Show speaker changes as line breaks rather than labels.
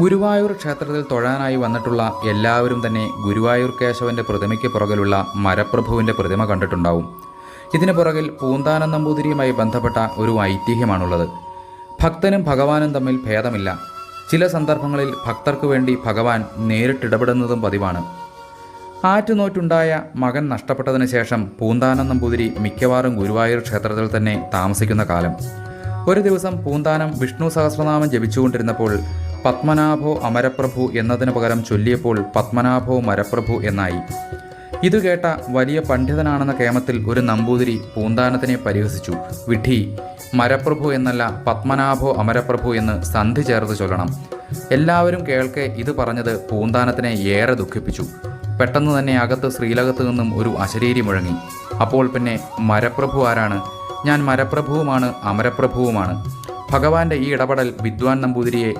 ഗുരുവായൂർ ക്ഷേത്രത്തിൽ തൊഴാനായി വന്നിട്ടുള്ള എല്ലാവരും തന്നെ ഗുരുവായൂർ കേശവന്റെ പ്രതിമയ്ക്ക് പുറകിലുള്ള മരപ്രഭുവിന്റെ പ്രതിമ കണ്ടിട്ടുണ്ടാവും. ഇതിന് പുറകിൽ പൂന്താനം നമ്പൂതിരിയുമായി ബന്ധപ്പെട്ട ഒരു ഐതിഹ്യമാണുള്ളത്. ഭക്തനും ഭഗവാനും തമ്മിൽ ഭേദമില്ല. ചില സന്ദർഭങ്ങളിൽ ഭക്തർക്ക് വേണ്ടി ഭഗവാൻ നേരിട്ടിടപെടുന്നതും പതിവാണ്. ആറ്റുനോറ്റുണ്ടായ മകൻ നഷ്ടപ്പെട്ടതിന് ശേഷം പൂന്താനം നമ്പൂതിരി മിക്കവാറും ഗുരുവായൂർ ക്ഷേത്രത്തിൽ തന്നെ താമസിക്കുന്ന കാലം. ഒരു ദിവസം പൂന്താനം വിഷ്ണു സഹസ്രനാമം ജപിച്ചുകൊണ്ടിരുന്നപ്പോൾ പത്മനാഭോ അമരപ്രഭു എന്നതിന് പകരം ചൊല്ലിയപ്പോൾ പത്മനാഭോ മരപ്രഭു എന്നായി. ഇത് കേട്ട വലിയ പണ്ഡിതനാണെന്ന കേമത്തിൽ ഒരു നമ്പൂതിരി പൂന്താനത്തിനെ പരിഹസിച്ചു. വിഡ്ഢി മരപ്രഭു എന്നല്ല പത്മനാഭോ അമരപ്രഭു എന്ന് സന്ധി ചേർത്ത് ചൊല്ലണം. എല്ലാവരും കേൾക്കെ ഇത് പറഞ്ഞത് പൂന്താനത്തിനെ ഏറെ ദുഃഖിപ്പിച്ചു. പെട്ടെന്ന് തന്നെ അകത്ത് ശ്രീലകത്ത് നിന്നും ഒരു അശരീരി മുഴങ്ങി. അപ്പോൾ പിന്നെ മരപ്രഭു ആരാണ്? ഞാൻ മരപ്രഭുവുമാണ് അമരപ്രഭുവുമാണ്. ഭഗവാന്റെ ഈ ഇടപെടൽ വിദ്വാൻ നമ്പൂതിരിയെ